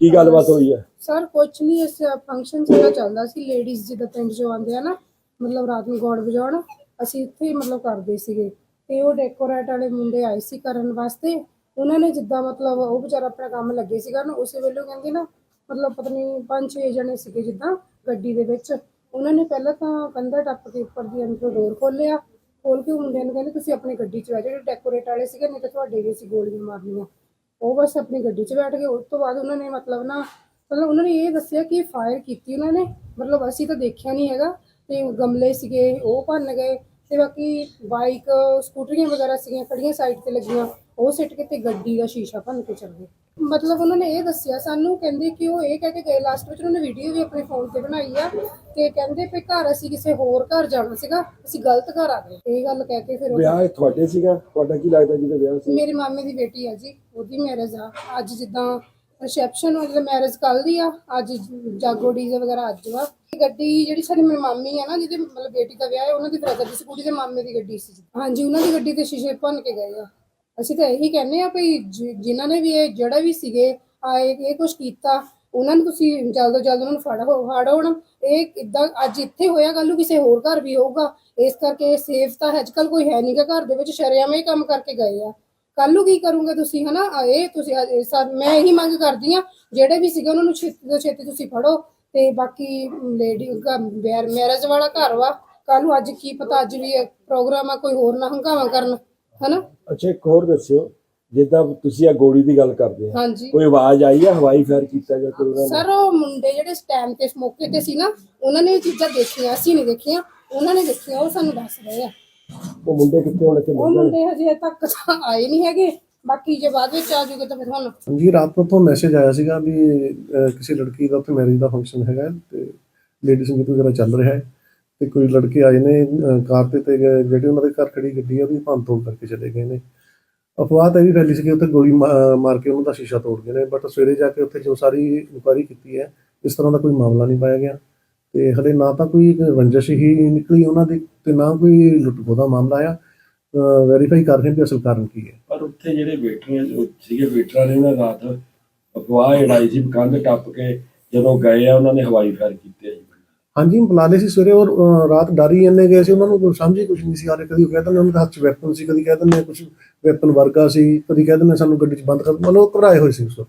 ਕੀ ਗੱਲਬਾਤ ਹੋਈ ਹੈ? ਸਰ, ਕੁਛ ਨਹੀਂ ਇਸ ਫੰਕਸ਼ਨ ਸਾਡਾ ਚੱਲਦਾ ਸੀ ਲੇਡੀਜ਼ ਜਿੱਦਾਂ ਪਿੰਡ ਚੋਂ ਆਉਂਦੇ ਆ ਨਾ, ਮਤਲਬ ਰਾਤ ਨੂੰ ਗੌੜ ਵਜਾਉਣ, ਅਸੀਂ ਇੱਥੇ ਹੀ ਮਤਲਬ ਕਰਦੇ ਸੀਗੇ। ਤੇ ਉਹ ਡੈਕੋਰੇਟ ਵਾਲੇ ਮੁੰਡੇ ਆਏ ਸੀ ਕਰਨ ਵਾਸਤੇ, ਉਹਨਾਂ ਨੇ ਜਿੱਦਾਂ ਮਤਲਬ ਉਹ ਵਿਚਾਰਾ ਆਪਣਾ ਕੰਮ ਲੱਗੇ ਸੀਗਾ ਨਾ, ਉਸੇ ਵੇਲੇ ਕਹਿੰਦੇ ਨਾ, ਮਤਲਬ ਪਤਾ ਨਹੀਂ ਪੰਜ ਛੇ ਜਣੇ ਸੀਗੇ ਜਿੱਦਾਂ ਗੱਡੀ ਦੇ ਵਿੱਚ, ਉਹਨਾਂ ਨੇ ਪਹਿਲਾਂ ਤਾਂ ਕੰਧਾ ਟੱਪ ਕੇ ਉੱਪਰ ਦੀ ਅੰਦਰੋਂ ਡੋਰ ਖੋਲਿਆ ਖੋਲ ਕੇ ਉਹ ਨੂੰ ਕਹਿੰਦੇ, ਤੁਸੀਂ ਆਪਣੀ ਗੱਡੀ 'ਚ ਬੈਠ ਜਾਓ ਡੈਕੋਰੇਟ ਵਾਲੇ ਸੀਗੇ, ਨਹੀਂ ਤਾਂ ਤੁਹਾਡੇ ਵੀ ਅਸੀਂ ਗੋਲੀਆਂ ਮਾਰਨੀਆਂ। ਉਹ ਬਸ ਆਪਣੀ ਗੱਡੀ 'ਚ ਬੈਠ ਗਏ, ਉਸ ਤੋਂ ਬਾਅਦ ਉਹਨਾਂ ਨੇ ਮਤਲਬ ਨਾ, ਮਤਲਬ ਉਹਨਾਂ ਨੇ ਇਹ ਦੱਸਿਆ ਕਿ ਫਾਇਰ ਕੀਤੀ ਉਹਨਾਂ ਨੇ। ਮਤਲਬ ਅਸੀਂ ਤਾਂ ਦੇਖਿਆ ਨਹੀਂ ਹੈਗਾ, ਤੇ ਗਮਲੇ ਸੀਗੇ, ਉਹ ਭੰਨ ਗਏ, ਤੇ ਬਾਕੀ ਬਾਈਕ ਸਕੂਟਰੀਆਂ ਵਗੈਰਾ ਸੀਗੀਆਂ ਖੜੀਆਂ ਸਾਈਡ ਤੇ ਲੱਗੀਆਂ, ਉਹ ਸਿੱਟ ਕੇ ਤੇ ਗੱਡੀ ਦਾ ਸ਼ੀਸ਼ਾ ਭੰਨ ਕੇ ਚੱਲ ਗਏ। ਮਤਲਬ ਉਹਨਾਂ ਨੇ ਇਹ ਦੱਸਿਆ ਸਾਨੂੰ ਕਹਿੰਦੇ ਕਿ ਉਹ ਇਹ ਕਹਿ ਕੇ ਗਏ ਲਾਸਟ ਵਿੱਚ ਉਹਨਾਂ ਨੇ ਵੀਡੀਓ ਵੀ ਆਪਣੇ ਫੋਨ ਤੇ ਬਣਾਈ ਆ ਤੇ ਕਹਿੰਦੇ ਵੀ ਘਰ ਅਸੀਂ ਕਿਸੇ ਹੋਰ ਘਰ ਜਾਣਾ ਸੀਗਾ ਅਸੀਂ ਗਲਤ ਘਰ ਆ ਗਏ। ਇਹ ਗੱਲ ਕਹਿ ਕੇ ਫਿਰ ਉਹ ਵਿਆਹ ਇਹ ਤੁਹਾਡੇ ਸੀਗਾ? ਤੁਹਾਡਾ ਕੀ ਲੱਗਦਾ ਜਿਹਦਾ ਵਿਆਹ ਸੀ? ਮੇਰੇ ਮਾਮੇ ਦੀ ਬੇਟੀ ਆ ਜੀ ਉਹਦੀ ਮੈਰਿਜ ਆ। ਅੱਜ ਜਿੱਦਾਂ ਰਿਸੈਪਸ਼ਨ ਮਤਲਬ ਮੈਰਿਜ ਕੱਲ ਦੀ ਆ ਅੱਜ ਜਾਗੋ ਡੀਜ਼ੇ ਵਗੈਰਾ ਅੱਜ ਵਾ। ਇਹ ਗੱਡੀ ਜਿਹੜੀ ਸਾਡੀ ਮੇਰੀ ਮਾਮੀ ਆ ਨਾ ਜਿਹਦੇ ਮਤਲਬ ਬੇਟੀ ਦਾ ਵਿਆਹ ਹੈ ਉਹਨਾਂ ਦੀ ਬ੍ਰਦਰ ਦੀ ਸੀ ਕੁੜੀ ਦੇ ਮਾਮੇ ਦੀ ਗੱਡੀ ਸੀ। ਹਾਂਜੀ ਉਹਨਾਂ ਦੀ ਗੱਡੀ ਤੇ ਸ਼ੀਸ਼ੇ ਭੰਨ ਕੇ ਗਏ ਆ। ਅਸੀਂ ਤਾਂ ਇਹੀ ਕਹਿੰਦੇ ਆ ਵੀ ਜਿ- ਜਿਨ੍ਹਾਂ ਨੇ ਵੀ ਇਹ ਜਿਹੜਾ ਵੀ ਸੀਗੇ ਆਏ ਇਹ ਕੁਝ ਕੀਤਾ, ਉਹਨਾਂ ਨੂੰ ਤੁਸੀਂ ਜਲਦ ਤੋਂ ਜਲਦ ਉਹਨਾਂ ਨੂੰ ਫੜੋ ਫੜੋ ਹੁਣ ਇਹ ਇਦਾਂ ਅੱਜ ਇੱਥੇ ਹੋਇਆ ਕੱਲ ਨੂੰ ਕਿਸੇ ਹੋਰ ਘਰ ਵੀ ਹੋਊਗਾ। ਇਸ ਕਰਕੇ ਸੇਫ ਤਾਂ ਅੱਜ ਕੱਲ ਕੋਈ ਹੈ ਨਹੀਂਗਾ ਘਰ ਦੇ ਵਿੱਚ, ਸ਼ਰੇਆਮ ਇਹ ਕੰਮ ਕਰਕੇ ਗਏ ਆ। ਕੱਲ ਨੂੰ ਕੀ ਕਰੋਗੇ ਤੁਸੀਂ, ਹਨਾ? ਆ ਇਹ ਤੁਸੀਂ ਮੈਂ ਇਹੀ ਮੰਗ ਕਰਦੀ ਆ ਜਿਹੜੇ ਵੀ ਸੀਗੇ ਉਹਨਾਂ ਨੂੰ ਛੇਤੀ ਤੋਂ ਛੇਤੀ ਤੁਸੀਂ ਫੜੋ। ਤੇ ਬਾਕੀ ਲੇਡੀ ਮੈਰਿਜ ਵਾਲਾ ਘਰ ਵਾ। ਕੱਲ ਨੂੰ ਅੱਜ ਕੀ ਪਤਾ, ਅੱਜ ਵੀ ਪ੍ਰੋਗਰਾਮ ਆ, ਕੋਈ ਹੋਰ ਨਾ ਹੰਗਾਵਾ ਕਰਨ। ਹਨਾ? ਅੱਛਾ ਇੱਕ ਹੋਰ ਦੱਸਿਓ ਜਿੱਦਾਂ ਤੁਸੀਂ ਆ ਗੋਲੀ ਦੀ ਗੱਲ ਕਰਦੇ ਆ ਹਾਂਜੀ। ਕੋਈ ਆਵਾਜ਼ ਆਈ ਆ ਹਵਾਈ ਫਾਇਰ ਕੀਤਾ ਜਾਂ ਕੋਈ ਉਹਨਾਂ ਸਰ ਉਹ ਮੁੰਡੇ ਜਿਹੜੇ ਸਟੈਂਡ ਤੇ ਮੌਕੇ ਤੇ ਸੀ ਨਾ ਉਹਨਾਂ ਨੇ ਇਹ ਚੀਜ਼ਾਂ ਦੇਖੀਆਂ ਅਸੀਂ ਨਹੀਂ ਦੇਖੀਆਂ ਉਹਨਾਂ ਨੇ ਦੇਖੀਆਂ ਉਹ ਸਾਨੂੰ ਦੱਸ ਰਹੇ ਆ। ਉਹ ਮੁੰਡੇ ਕਿੱਥੇ ਹੁਣ ਇੱਥੇ ਉਹ ਮੁੰਡੇ? ਹਜੇ ਤੱਕ ਤਾਂ ਆਏ ਨਹੀਂ ਹੈਗੇ ਬਾਕੀ ਜੇ ਬਾਅਦ ਵਿੱਚ ਆ ਜੂਗੇ ਤਾਂ ਫਿਰ ਹੁਣ ਜੀ ਰਾਤ ਨੂੰ ਤੋਂ ਮੈਸੇਜ ਆਇਆ ਸੀਗਾ ਵੀ ਅਹ, ਕਿਸੇ ਲੜਕੀ ਦਾ ਉੱਥੇ ਮੈਰਿਜ ਦਾ ਫੰਕਸ਼ਨ ਹੈਗਾ ਹੈ ਤੇ ਲੇਡੀ ਸੰਗੀਤ ਵਗੈਰਾ ਚੱਲ ਰਿਹਾ ਹੈ। ਤੇ ਕੋਈ ਲੜਕੇ ਆਏ ਨੇ ਅਹ, ਕਾਰ ਤੇ ਤੇ ਗਏ, ਜਿਹੜੀ ਉਹਨਾਂ ਦੇ ਘਰ ਖੜੀ ਗੱਡੀ ਆ ਉਹਦੀ ਭੰਨ ਤੋੜ ਕਰਕੇ ਚਲੇ ਗਏ ਨੇ। ਅਫਵਾਹ ਤਾਂ ਇਹ ਵੀ ਫੈਲੀ ਸੀ ਕਿ ਉੱਥੇ ਗੋਲੀ ਮਾ- ਮਾਰ ਕੇ ਉਹਨਾਂ ਦਾ ਸ਼ੀਸ਼ਾ ਤੋੜ ਗਏ ਨੇ ਬਟ ਸਵੇਰੇ ਜਾ ਕੇ ਉੱਥੇ ਜੋ ਸਾਰੀ ਇਨਕੁਆਇਰੀ ਕੀਤੀ ਹੈ ਇਸ ਤਰ੍ਹਾਂ ਦਾ ਕੋਈ ਮਾਮਲਾ ਨਹੀਂ ਪਾਇਆ ਗਿਆ। ਤੇ ਹਲੇ ਨਾ ਤਾਂ ਕੋਈ ਰੰਜਿਸ਼ ਹੀ ਨਿਕਲੀ ਉਹਨਾਂ ਦੀ ਤੇ ਨਾ ਕੋਈ ਲੁੱਟ ਦਾ ਮਾਮਲਾ ਆ ਵੈਰੀਫਾਈ ਕਰ ਰਹੇ ਹਾਂ ਕਿ ਅਸਲ ਕਾਰਨ ਕੀ ਹੈ। ਪਰ ਉੱਥੇ ਜਿਹੜੇ ਵੇਟਰ ਸੀਗੇ ਵੇਟਰਾਂ ਨੇ ਉਹਨਾਂ ਰਾਤ ਅਫਵਾਹ ਉਡਾਈ ਸੀ ਕੰਧ ਟੱਪ ਕੇ ਜਦੋਂ ਗਏ ਆ ਉਹਨਾਂ ਨੇ ਹਵਾਈ ਫਾਇਰ ਕੀਤੀ ਹਾਂਜੀ ਬੁਲਾ ਸੀ ਸਵੇਰੇ ਔਰ ਅਹ, ਰਾਤ ਡਰੀ ਇੰਨੇ ਗਏ ਸੀ ਉਹਨਾਂ ਨੂੰ ਸਮਝ ਹੀ ਕੁਝ ਨਹੀਂ ਸੀ ਆ ਰਿਹਾ। ਕਦੀ ਉਹ ਕਹਿ ਦਿੰਦੇ ਉਹਨਾਂ ਦੇ ਹੱਥ 'ਚ ਵੈਪਨ ਸੀ ਕਦੀ ਕਹਿ ਦਿੰਦੇ ਕੁਝ ਵੈਪਨ ਵਰਗਾ ਸੀ ਕਦੀ ਕਹਿ ਦਿੰਦੇ ਸਾਨੂੰ ਗੱਡੀ 'ਚ ਬੰਦ ਕਰ ਮਤਲਬ ਉਹ ਘਬਰਾਏ ਹੋਏ ਸੀ ਉਸ ਵਕਤ।